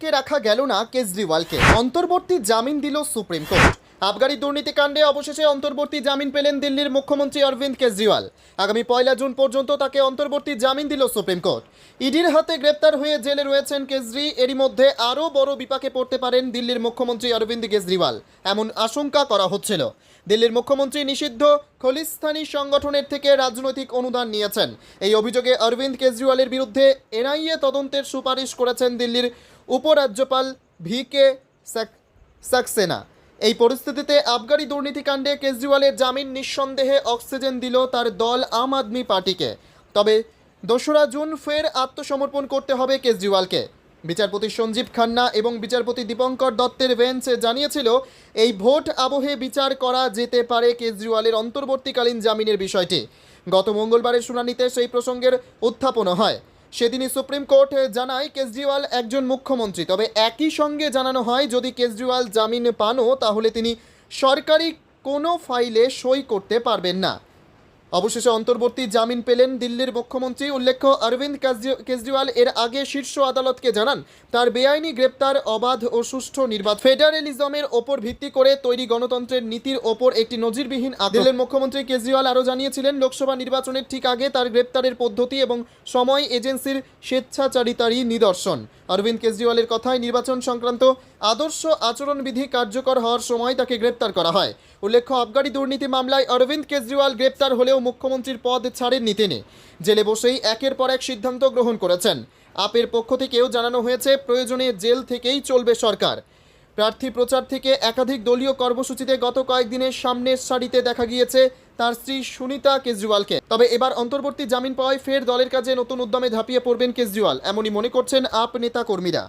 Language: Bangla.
আটকে রাখা গেল না কেজরিওয়ালকে। অন্তর্বর্তী জামিন দিল সুপ্রিম কোর্ট। আবগারি দুর্নীতিকাণ্ডে অবশেষে অন্তর্বর্তী জামিন পেলেন দিল্লির মুখ্যমন্ত্রী অরবিন্দ কেজরিওয়াল। আগামী পয়লা জুন পর্যন্ত তাকে অন্তর্বর্তী জামিন দিল সুপ্রিম কোর্ট। ইডির হাতে গ্রেপ্তার হয়ে জেলে রয়েছেন কেজরি। এরই মধ্যে আরও বড় বিপাকে পড়তে পারেন দিল্লির মুখ্যমন্ত্রী অরবিন্দ কেজরিওয়াল। এমন আশঙ্কা করা হচ্ছিল। দিল্লির মুখ্যমন্ত্রী নিষিদ্ধ খলিস্তানি সংগঠনের থেকে রাজনৈতিক অনুদান নিয়েছেন। এই অভিযোগে অরবিন্দ কেজরিওয়ালের বিরুদ্ধে এনআইএ তদন্তের সুপারিশ করেছেন দিল্লির উপরাজ্যপাল ভি কে সাকসেনা। এই পরিস্থিতিতে আবগারি দুর্নীতিকাণ্ডে কেজরিওয়ালের জামিন নিঃসন্দেহে অক্সিজেন দিল তার দল আম আদমি পার্টিকে। তবে দোসরা জুন ফের আত্মসমর্পণ করতে হবে কেজরিওয়ালকে। বিচারপতি সঞ্জীব খান্না এবং বিচারপতি দীপঙ্কর দত্তের বেঞ্চ জানিয়েছিল, এই ভোট আবহে বিচার করা যেতে পারে কেজরিওয়ালের অন্তর্বর্তীকালীন জামিনের বিষয়টি। গত মঙ্গলবারের শুনানিতে সেই প্রসঙ্গের উত্থাপনও হয়। সেদিনই সুপ্রিম কোর্ট জানায় কেজরিওয়াল একজন মুখ্যমন্ত্রী। তবে একই সঙ্গে জানানো হয়, যদি কেজরিওয়াল জামিন পানও, তাহলে তিনি সরকারি কোনো ফাইলে সই করতে পারবেন না। অবশেষে অন্তর্বর্তী জামিন পেলেন দিল্লির মুখ্যমন্ত্রী। উল্লেখ্য, অরবিন্দ কেজরিওয়াল এর আগে শীর্ষ আদালতকে জানান, তার বেআইনি গ্রেপ্তার, অবাধ ও সুষ্ঠু নির্বাচন। ফেডারেলিজমের ওপর ভিত্তি করে তৈরি গণতন্ত্রের নীতির ওপর একটি নজিরবিহীন। দিল্লির মুখ্যমন্ত্রী কেজরিওয়াল আরও জানিয়েছিলেন, লোকসভা নির্বাচনের ঠিক আগে তার গ্রেপ্তারের পদ্ধতি এবং সময় এজেন্সির স্বেচ্ছাচারিতারই নিদর্শন। অরবিন্দ কেজরিওয়ালের কথায়, নির্বাচন সংক্রান্ত আদর্শ আচরণবিধি কার্যকর হওয়ার সময় তাকে গ্রেপ্তার করা হয়। উল্লেখ্য, আবগারি দুর্নীতি মামলায় অরবিন্দ কেজরিওয়াল গ্রেপ্তার হলেও মুখ্যমন্ত্রীর পদ ছাড়েননি তিনি। জেলে বসেই একের পর এক সিদ্ধান্ত গ্রহণ করেছেন। আপের পক্ষ থেকেও জানানো হয়েছে, প্রয়োজনে জেল থেকেই চলবে সরকার। প্রার্থী প্রচার থেকে একাধিক দলীয় কর্মসূচিতে গত কয়েকদিনের সামনের সারিতে দেখা গিয়েছে তার স্ত্রী সুনিতা কেজরিওয়ালকে। তবে এবার অন্তর্বর্তী জামিন পাওয়ায় ফের দলের কাজে নতুন উদ্যমে ঝাঁপিয়ে পড়বেন কেজরিওয়াল, এমনই মনে করছেন আপ নেতা কর্মীরা।